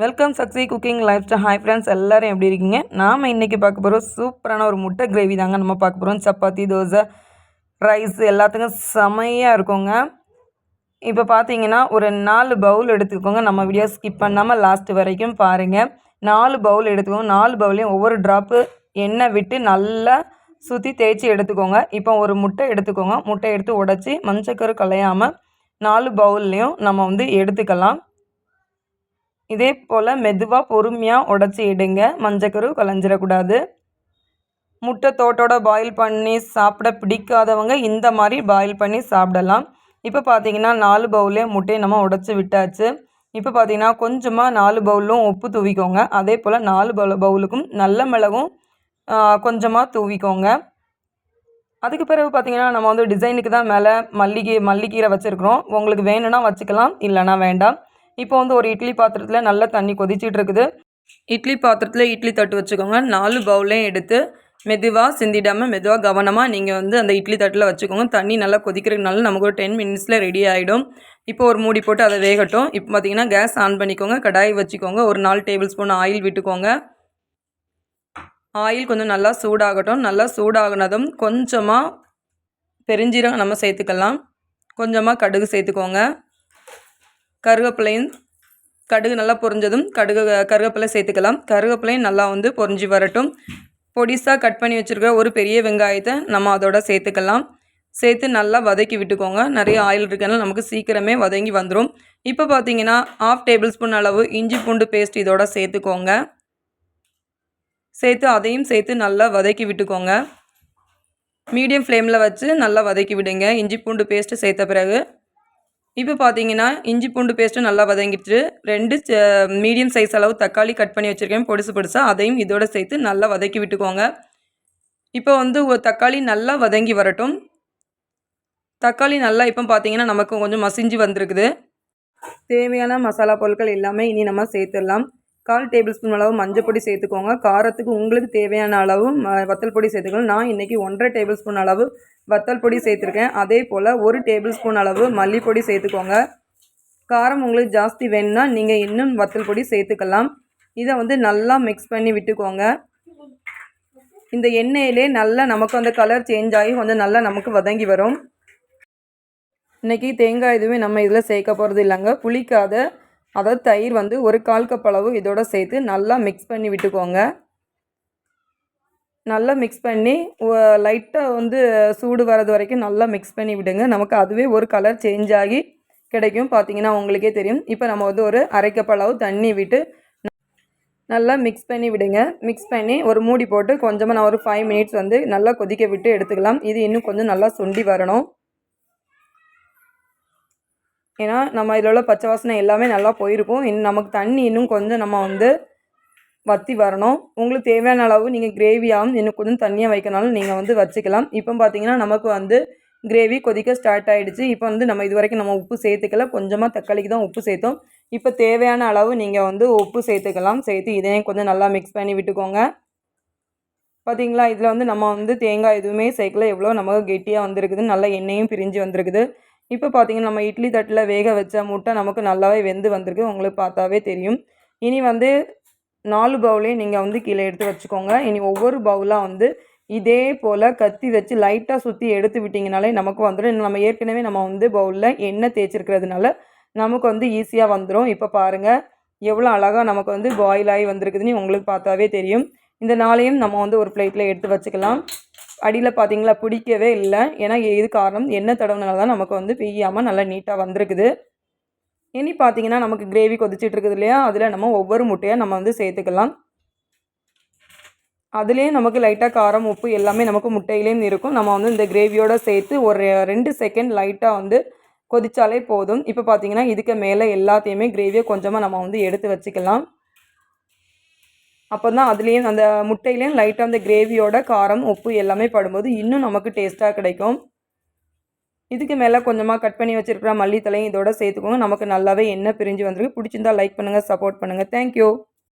Welcome Sakshi cooking lifestyle hi friends எல்லோரும் எப்படி இருக்கீங்க? நாம் இன்றைக்கி பார்க்க போகிறோம் சூப்பரான ஒரு முட்டை கிரேவி தாங்க. நம்ம பார்க்க போகிறோம் சப்பாத்தி தோசை ரைஸ் எல்லாத்துக்கும் செமையாக இருக்குங்க. இப்போ பார்த்தீங்கன்னா ஒரு நாலு பவுல் எடுத்துக்கோங்க. நம்ம வீடியோ ஸ்கிப் பண்ணாமல் லாஸ்ட் வரைக்கும் பாருங்கள் நாலு பவுல் எடுத்துக்கோங்க. நாலு பவுலையும் ஒவ்வொரு ட்ராப்பு எண்ணெய் விட்டு நல்லா சுற்றி தேய்ச்சி எடுத்துக்கோங்க. இப்போ ஒரு முட்டை எடுத்துக்கோங்க. முட்டை எடுத்து உடச்சி மஞ்சக்கரு கலையாமல் நாலு பவுல்லையும் நம்ம வந்து எடுத்துக்கலாம். இதே போல் மெதுவாக பொறுமையாக உடச்சி இடுங்க. மஞ்சக்கரு கலைஞ்சிடக்கூடாது. முட்டை தோட்டோட பாயில் பண்ணி சாப்பிட பிடிக்காதவங்க இந்த மாதிரி பாயில் பண்ணி சாப்பிடலாம். இப்போ பார்த்தீங்கன்னா நாலு பவுலே முட்டையை நம்ம உடச்சி விட்டாச்சு. இப்போ பார்த்தீங்கன்னா கொஞ்சமாக நாலு பவுலும் உப்பு தூவிக்கோங்க. அதே போல் நாலு பவுல் பவுலுக்கும் நல்ல மிளகும் கொஞ்சமாக தூவிக்கோங்க. அதுக்கு பிறகு பார்த்தீங்கன்னா நம்ம வந்து டிசைனுக்கு தான் மேலே மல்லிகை மல்லிக்கீரை வச்சுருக்குறோம். உங்களுக்கு வேணும்னா வச்சுக்கலாம் இல்லைனா வேண்டாம். இப்போ வந்து ஒரு இட்லி பாத்திரத்தில் நல்லா தண்ணி கொதிச்சிட்டு இருக்குது இட்லி பாத்திரத்தில் இட்லி தட்டு வச்சுக்கோங்க. நாலு பவுலையும் எடுத்து மெதுவாக சிந்திடாமல் மெதுவாக கவனமாக நீங்கள் வந்து அந்த இட்லி தட்டில் வச்சுக்கோங்க. தண்ணி நல்லா கொதிக்கிறதுனால நமக்கு ஒரு டென் மினிட்ஸில் ரெடி ஆகிடும் இப்போ ஒரு மூடி போட்டு அதை வேகட்டும். இப்போ பார்த்தீங்கன்னா கேஸ் ஆன் பண்ணிக்கோங்க. கடாய் வச்சுக்கோங்க. ஒரு நாலு டேபிள் ஸ்பூன் ஆயில் விட்டுக்கோங்க. ஆயில் கொஞ்சம் நல்லா சூடாகட்டும். நல்லா சூடாகினதும் கொஞ்சமாக பெருஞ்சீரகம் நம்ம சேர்த்துக்கலாம். கொஞ்சமாக கடுகு சேர்த்துக்கோங்க. கருவேப்பிலையும் கடுகு நல்லா பொரிஞ்சதும் கடுகு கருவேப்பிலை சேர்த்துக்கலாம். கருவேப்பிலையும் நல்லா வந்து பொரிஞ்சு வரட்டும். பொடிசாக கட் பண்ணி வச்சுருக்க ஒரு பெரிய வெங்காயத்தை நம்ம அதோட சேர்த்துக்கலாம். சேர்த்து நல்லா வதக்கி விட்டுக்கோங்க. நிறைய ஆயில் இருக்கனால நமக்கு சீக்கிரமே வதங்கி வந்துடும் இப்போ பார்த்தீங்கன்னா ஆஃப் டேபிள் ஸ்பூன் அளவு இஞ்சி பூண்டு பேஸ்ட் இதோட சேர்த்துக்கோங்க. சேர்த்து அதையும் சேர்த்து நல்லா வதக்கி விட்டுக்கோங்க. மீடியம் ஃப்ளேமில் வச்சு நல்லா வதக்கி விடுங்க. இஞ்சி பூண்டு பேஸ்ட்டு சேர்த்த பிறகு. இப்போ பார்த்தீங்கன்னா இஞ்சி பூண்டு பேஸ்ட்டு நல்லா வதங்கிட்டு ரெண்டு மீடியம் சைஸ் அளவு தக்காளி கட் பண்ணி வச்சுருக்கேன் பொடிசு பொடிசாக அதையும் இதோட சேர்த்து நல்லா வதக்கி விட்டுக்கோங்க. இப்போ வந்து ஒரு தக்காளி நல்லா வதங்கி வரட்டும். தக்காளி நல்லா இப்போ பார்த்தீங்கன்னா நமக்கு கொஞ்சம் மசிஞ்சு வந்திருக்குது. தேவையான மசாலா பொருட்கள் எல்லாமே இனி நம்ம சேர்த்துடலாம். கால் டேபிள் ஸ்பூன் அளவு மஞ்சள் பொடி சேர்த்துக்கோங்க. காரத்துக்கு உங்களுக்கு தேவையான அளவு வத்தல் பொடி சேர்த்துக்கணும் நான் இன்றைக்கி ஒன்றரை டேபிள் ஸ்பூன் அளவு வத்தல் பொடி சேர்த்துருக்கேன். அதே போல் ஒரு டேபிள் ஸ்பூன் அளவு மல்லிப்பொடி சேர்த்துக்கோங்க. காரம் உங்களுக்கு ஜாஸ்தி வேணும்னா நீங்கள் இன்னும் வத்தல் பொடி சேர்த்துக்கலாம். இதை வந்து நல்லா மிக்ஸ் பண்ணி விட்டுக்கோங்க. இந்த எண்ணெயிலே நல்லா நமக்கு அந்த கலர் சேஞ்ச் ஆகி கொஞ்சம் நல்லா நமக்கு வதங்கி வரும். இன்றைக்கி தேங்காய் எதுவுமே நம்ம இதில் சேர்க்க போகிறது இல்லைங்க. புளிக்காத அதாவது தயிர் வந்து ஒரு கால் கப் அளவு இதோட சேர்த்து நல்லா மிக்ஸ் பண்ணி விட்டுக்கோங்க. நல்லா மிக்ஸ் பண்ணி லைட்டாக வந்து சூடு வரது வரைக்கும் நல்லா மிக்ஸ் பண்ணி விடுங்க. நமக்கு அதுவே ஒரு கலர் சேஞ்ச் ஆகி கிடைக்கும். பார்த்தீங்கன்னா உங்களுக்கே தெரியும். இப்போ நம்ம வந்து ஒரு அரைக்கப் அளவு தண்ணி விட்டு நல்லா மிக்ஸ் பண்ணி விடுங்க. மிக்ஸ் பண்ணி ஒரு மூடி போட்டு கொஞ்சமாக நான் ஒரு ஃபைவ் மினிட்ஸ் வந்து நல்லா கொதிக்க விட்டு எடுத்துக்கலாம். இது இன்னும் கொஞ்சம் நல்லா சுண்டி வரணும். ஏன்னா நம்ம இதில் உள்ள பச்சை வாசனை எல்லாமே நல்லா போயிருக்கும். இன்னும் நமக்கு தண்ணி இன்னும் கொஞ்சம் நம்ம வந்து வற்றி வரணும். உங்களுக்கு தேவையான அளவு நீங்கள் கிரேவியாகவும் இன்னும் கொஞ்சம் தண்ணியாக வைக்கனாலும் நீங்கள் வந்து வச்சுக்கலாம். இப்போ பார்த்தீங்கன்னா நமக்கு வந்து கிரேவி கொதிக்க ஸ்டார்ட் ஆகிடுச்சு இப்போ வந்து நம்ம இது வரைக்கும் நம்ம உப்பு சேர்த்துக்கல. கொஞ்சமாக தக்காளிக்கு தான் உப்பு சேர்த்தோம். இப்போ தேவையான அளவு நீங்கள் வந்து உப்பு சேர்த்துக்கலாம். சேர்த்து இதையும் கொஞ்சம் நல்லா மிக்ஸ் பண்ணி விட்டுக்கோங்க. பார்த்தீங்களா இதில் வந்து நம்ம வந்து தேங்காய் எதுவுமே சேர்க்கல. எவ்வளோ நமக்கு கெட்டியாக வந்திருக்குது நல்லா எண்ணெயும் பிரிஞ்சு வந்திருக்குது. இப்போ பார்த்தீங்கன்னா நம்ம இட்லி தட்டில் வேக வச்ச முட்டை நமக்கு நல்லாவே வெந்து வந்திருக்கு. உங்களுக்கு பார்த்தாவே தெரியும். இனி வந்து நாலு பவுலையும் நீங்கள் வந்து கீழே எடுத்து வச்சுக்கோங்க. இனி ஒவ்வொரு பவுலாக வந்து இதே போல் கத்தி வச்சு லைட்டாக சுற்றி எடுத்து விட்டிங்கனாலே நமக்கு வந்துடும் நம்ம ஏற்கனவே நம்ம வந்து பவுலில் எண்ணெய் தேய்ச்சிருக்கிறதுனால நமக்கு வந்து ஈஸியாக வந்துடும் இப்போ பாருங்கள் எவ்வளோ அழகாக நமக்கு வந்து பாயில் ஆகி வந்திருக்குதுன்னு உங்களுக்கு பார்த்தாவே தெரியும். இந்த நாளையும் நம்ம வந்து ஒரு பிளேட்டில் எடுத்து வச்சுக்கலாம். அடியில் பார்த்தீங்களா பிடிக்கவே இல்லை. ஏன்னா இது காரணம் எண்ணெய் தடவுனால தான் நமக்கு வந்து பெய்யாமல் நல்லா நீட்டாக வந்திருக்குது. இனி பார்த்தீங்கன்னா நமக்கு கிரேவி கொதிச்சுட்டு இருக்குது இல்லையா? அதில் நம்ம ஒவ்வொரு முட்டையாக நம்ம வந்து சேர்த்துக்கலாம். அதுலேயும் நமக்கு லைட்டாக காரம் உப்பு எல்லாமே நமக்கு முட்டையிலேயும் இருக்கும். நம்ம வந்து இந்த கிரேவியோடு சேர்த்து ஒரு ரெண்டு செகண்ட் லைட்டாக வந்து கொதித்தாலே போதும். இப்போ பார்த்தீங்கன்னா இதுக்கு மேலே எல்லாத்தையுமே கிரேவியை கொஞ்சமாக நம்ம வந்து எடுத்து வச்சுக்கலாம். அப்போ தான் அதுலேயும் அந்த முட்டையிலையும் லைட்டாக அந்த கிரேவியோட காரம் உப்பு எல்லாமே படும்போது இன்னும் நமக்கு டேஸ்ட்டாக கிடைக்கும். இதுக்கு மேலே கொஞ்சமாக கட் பண்ணி வச்சுருக்கிற மல்லித்தலையும் இதோட சேர்த்துக்கோங்க. நமக்கு நல்லாவே என்ன பிரிஞ்சு வந்துருக்கு. பிடிச்சிருந்தா லைக் பண்ணுங்கள் சப்போர்ட் பண்ணுங்கள் தேங்க்யூ